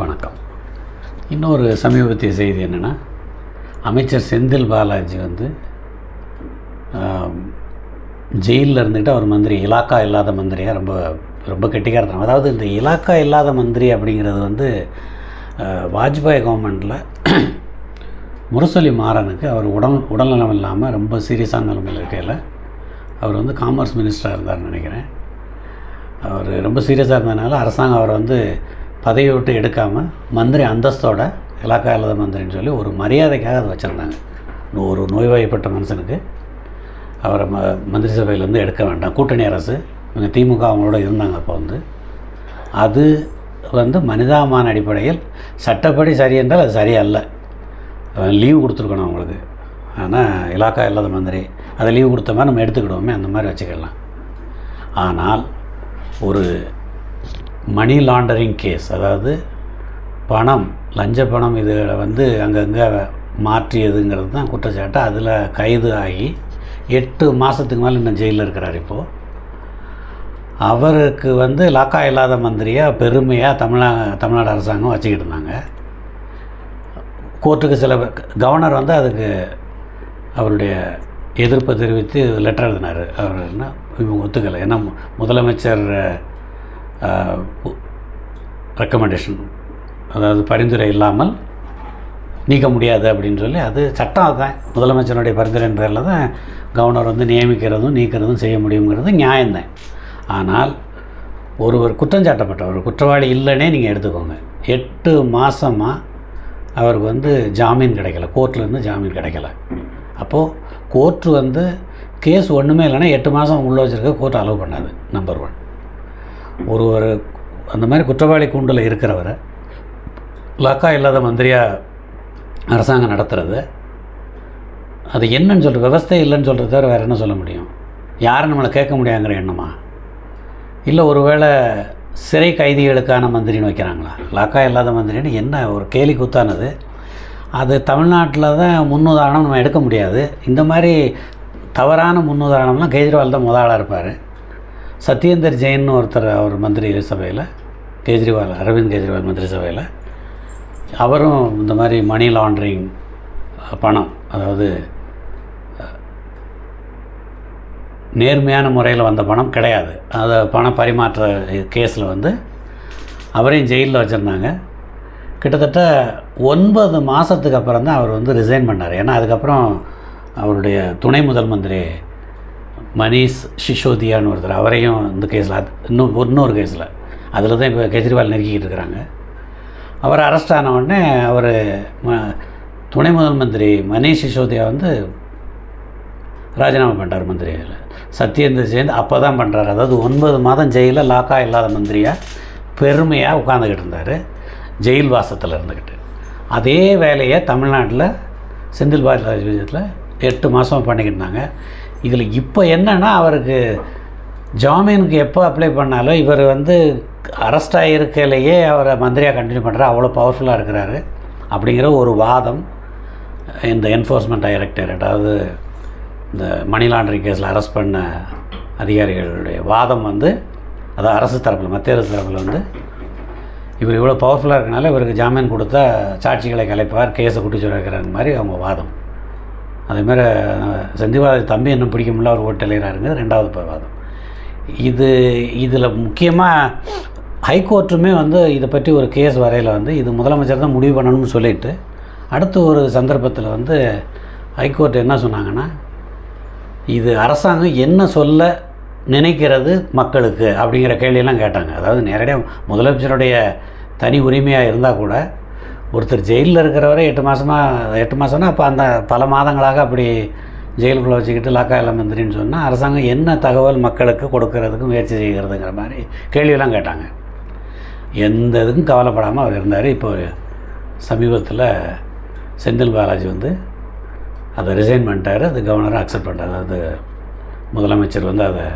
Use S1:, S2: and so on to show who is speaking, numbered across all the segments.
S1: வணக்கம். இன்னொரு சமீபத்திய செய்தி என்னென்னா அமைச்சர் செந்தில் பாலாஜி வந்து ஜெயிலில் இருந்துக்கிட்டு அவர் மந்திரி இலாக்கா இல்லாத மந்திரியாக ரொம்ப ரொம்ப கெட்டிக்காரத்தனம் அதாவது இந்த இலாக்கா இல்லாத மந்திரி அப்படிங்கிறது வந்து வாஜ்பாய் கவர்மெண்ட்டில் முரசொலி மாறனுக்கு அவர் உடல் உடல்நலம் இல்லாமல் ரொம்ப சீரியஸான நிலைமையில் இருக்கையில் அவர் வந்து காமர்ஸ் மினிஸ்டராக இருந்தார்னு நினைக்கிறேன். அவர் ரொம்ப சீரியஸாக இருந்ததுனால அரசாங்கம் அவரை வந்து பதவி விட்டு எடுக்காமல் மந்திரி அந்தஸ்தோட இலாக்கா இல்லாத மந்திரின்னு சொல்லி ஒரு மரியாதைக்காக அதை வச்சுருந்தாங்க. ஒரு நோய்வாய்ப்பட்ட மனுஷனுக்கு அவரை ம மந்திரி சபையிலேருந்து எடுக்க வேண்டாம். கூட்டணி அரசு இவங்க திமுக அவங்களோட இருந்தாங்க அப்போ வந்து. அது வந்து மனிதாமான அடிப்படையில் சட்டப்படி சரி என்றால் அது சரியல்ல. லீவு கொடுத்துருக்கணும் அவங்களுக்கு. ஆனால் இலாக்கா இல்லாத மந்திரி அதை லீவு கொடுத்த மாதிரி நம்ம எடுத்துக்கிடுவோமே அந்த மாதிரி வச்சுக்கலாம். ஆனால் ஒரு மணி லாண்டரிங் கேஸ் அதாவது பணம் லஞ்ச பணம் இதில் வந்து அங்கங்கே மாற்றியதுங்கிறது தான் குற்றச்சாட்டு. அதில் கைது ஆகி எட்டு மாதத்துக்கு மேலே இன்னும் ஜெயிலில் இருக்கிறார் இப்போது அவருக்கு வந்து லாக்கா இல்லாத மந்திரியாக பெருமையாக தமிழ்நா தமிழ்நாடு அரசாங்கம் வச்சுக்கிட்டு இருந்தாங்க. கோர்ட்டுக்கு சில கவர்னர் வந்து அதுக்கு அவருடைய எதிர்ப்பை தெரிவித்து லெட்டர் எழுதினார். அவர் என்ன இவங்க ஒத்துக்கலை. ஏன்னா முதலமைச்சர் ரெக்கமெண்டேஷன் அதாவது பரிந்துரை இல்லாமல் நீக்க முடியாது அப்படின்னு சொல்லி அது சட்டம் அதுதான். முதலமைச்சருடைய பரிந்துரையின் பேரில் தான் கவர்னர் வந்து நியமிக்கிறதும் நீக்கிறதும் செய்ய முடியுங்கிறது நியாயம்தான். ஆனால் ஒருவர் குற்றம் சாட்டப்பட்டவர் குற்றவாளி இல்லைன்னே நீங்கள் எடுத்துக்கோங்க. எட்டு மாதமாக அவருக்கு வந்து ஜாமீன் கிடைக்கல கோர்ட்லேருந்து ஜாமீன் கிடைக்கல. அப்போது கோர்ட்டு வந்து கேஸ் ஒன்றுமே இல்லைன்னா எட்டு மாதம் உள்ளே வச்சுருக்க கோர்ட் அலோவ் பண்ணாது நம்பர் ஒன் ஒரு ஒரு அந்த மாதிரி குற்றவாளி கூண்டில் இருக்கிறவரை லாக்கா இல்லாத மந்திரியாக அரசாங்கம் நடத்துகிறது அது என்னன்னு சொல்கிற விவஸ்தை இல்லைன்னு சொல்கிறத தவிர வேறு என்ன சொல்ல முடியும்? யாரும் நம்மளை கேட்க முடியாங்கிற எண்ணமா? இல்லை ஒருவேளை சிறை கைதிகளுக்கான மந்திரின்னு வைக்கிறாங்களா? லாக்கா இல்லாத மந்திரின்னு என்ன ஒரு கேலி குத்தானது? அது தமிழ்நாட்டில் தான் முன்னுதாரணம் நம்ம எடுக்க முடியாது. இந்த மாதிரி தவறான முன்னுதாரணம்லாம் கெஜ்ரிவால் தான் முதலாளாக இருப்பார். சத்யேந்தர் ஜெயின்னு ஒருத்தர் அவர் மந்திரி சபையில் கெஜ்ரிவால் அரவிந்த் கெஜ்ரிவால் மந்திரி சபையில். அவரும் இந்த மாதிரி மணி லாண்ட்ரிங் பணம் அதாவது நேர்மையான முறையில் வந்த பணம் கிடையாது. அதை பண பரிமாற்ற கேஸில் வந்து அவரையும் ஜெயிலில் வச்சுருந்தாங்க. கிட்டத்தட்ட ஒன்பது மாதத்துக்கு அப்புறம் தான் அவர் வந்து ரிசைன் பண்ணார். ஏன்னா அதுக்கப்புறம் அவருடைய துணை முதல் மந்திரி மணீஷ் சிசோதியான்னு ஒருத்தர் அவரையும் இந்த கேஸில் அது இன்னும் இன்னொரு கேஸில் அதில் தான் இப்போ கெஜ்ரிவால் நெருக்கிக்கிட்டு இருக்கிறாங்க. அவர் அரெஸ்ட் ஆன உடனே அவர் ம- துணை முதல் மந்திரி மணீஷ் சிசோதியா வந்து ராஜினாமா பண்ணுறார் மந்திரியில் சத்யேந்திர ஜெயந்த் அப்போ தான் பண்ணுறாரு அதாவது ஒன்பது மாதம் ஜெயிலில் லாக்கா இல்லாத மந்திரியாக பெருமையாக உட்காந்துக்கிட்டு இருந்தார். ஜெயில் வாசத்தில் இருந்துக்கிட்டு அதே வேலையை தமிழ்நாட்டில் செந்தில் பாலாஜி விஜயத்தில் எட்டு மாதம் பண்ணிக்கிட்டு இருந்தாங்க. இதில் இப்போ என்னன்னா அவருக்கு ஜாமீனுக்கு எப்போ அப்ளை பண்ணாலும் இவர் வந்து அரெஸ்ட் ஆகியிருக்கையிலேயே அவரை மந்திரியாக கண்டினியூ பண்ணுறாரு அவ்வளோ பவர்ஃபுல்லாக இருக்கிறாரு. அப்படிங்கிற ஒரு வாதம் இந்த என்ஃபோர்ஸ்மெண்ட் டைரக்டரேட் அதாவது இந்த மணி லாண்டரிங் கேஸில் அரெஸ்ட் பண்ண அதிகாரிகளுடைய வாதம் வந்து அதாவது அரசு தரப்பில் மத்திய அரசு தரப்பில் வந்து இவர் இவ்வளோ பவர்ஃபுல்லாக இருக்கனால இவருக்கு ஜாமீன் கொடுத்தா சாட்சிகளை கலைப்பார் கேஸை குட்டி வைக்கிற மாதிரி அவங்க வாதம். அதேமாதிரி செந்திவாதி தம்பி இன்னும் பிடிக்க முடியல அவர் ஓட்டு எழுகிறாருங்கிறது ரெண்டாவது பிரவாதம் இது இதில் முக்கியமாக ஹைகோர்ட்டுமே வந்து இதை பற்றி ஒரு கேஸ் வரையில் வந்து இது முதலமைச்சர் தான் முடிவு பண்ணணும்னு சொல்லிட்டு அடுத்த ஒரு சந்தர்ப்பத்தில் வந்து ஹைகோர்ட் என்ன சொன்னாங்கன்னா இது அரசாங்கம் என்ன சொல்ல நினைக்கிறது மக்களுக்கு அப்படிங்கிற கேள்வியெல்லாம் கேட்டாங்க. அதாவது நேரடியாக முதலமைச்சருடைய தனி உரிமையாக இருந்தால் கூட ஒருத்தர் ஜெயிலில் இருக்கிறவரை எட்டு மாதமாக எட்டு மாதம்னா அப்போ அந்த பல மாதங்களாக அப்படி ஜெயிலுக்குள்ளே வச்சுக்கிட்டு லாக்கா எல்லாம் மந்திரின்னு சொன்னால் அரசாங்கம் என்ன தகவல் மக்களுக்கு கொடுக்கறதுக்கு முயற்சி செய்கிறதுங்கிற மாதிரி கேள்வியெல்லாம் கேட்டாங்க. எந்த இதுக்கும் கவலைப்படாமல் அவர் இருந்தார். இப்போ சமீபத்தில் செந்தில் பாலாஜி வந்து அதை ரிசைன் பண்ணிட்டார். அது கவர்னரை அக்செப்ட் பண்ணிட்டார். அதாவது முதலமைச்சர் வந்து அதை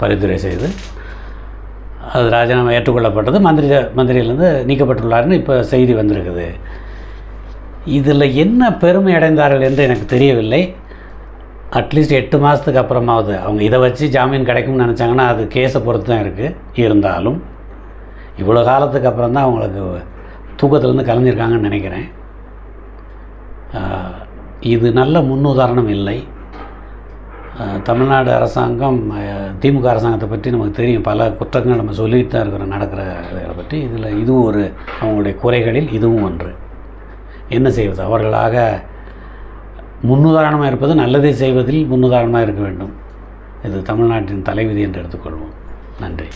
S1: பரிந்துரை செய்து அது ராஜினாமா ஏற்றுக்கொள்ளப்பட்டது. மந்திரி மந்திரியிலேருந்து நீக்கப்பட்டுள்ளாருன்னு இப்போ செய்தி வந்திருக்குது. இதில் என்ன பெருமை அடைந்தார்கள் என்று எனக்கு தெரியவில்லை. அட்லீஸ்ட் எட்டு மாதத்துக்கு அப்புறமாவது. அவங்க இதை வச்சு ஜாமீன் கிடைக்கும்னு நினச்சாங்கன்னா அது கேஸை பொறுத்து தான் இருக்குது இருந்தாலும். இவ்வளோ காலத்துக்கு அப்புறம் தான் அவங்களுக்கு தூக்கத்துலேருந்து கலைஞ்சிருக்காங்கன்னு நினைக்கிறேன். இது நல்ல முன்னுதாரணம் இல்லை. தமிழ்நாடு அரசாங்கம் திமுக அரசாங்கத்தை பற்றி நமக்கு தெரியும். பல குற்றங்கள் நம்ம சொல்லிட்டு தான் இருக்கிறோம் நடக்கிற இதை பற்றி. இதில் இதுவும் ஒரு அவங்களுடைய குறைகளில் இதுவும் ஒன்று. என்ன செய்வது? அவர்களாக முன்னுதாரணமாக இருப்பது நல்லதை செய்வதில் முன்னுதாரணமாக இருக்க வேண்டும். இது தமிழ்நாட்டின் தலைவிதி என்று எடுத்துக்கொள்வோம். நன்றி.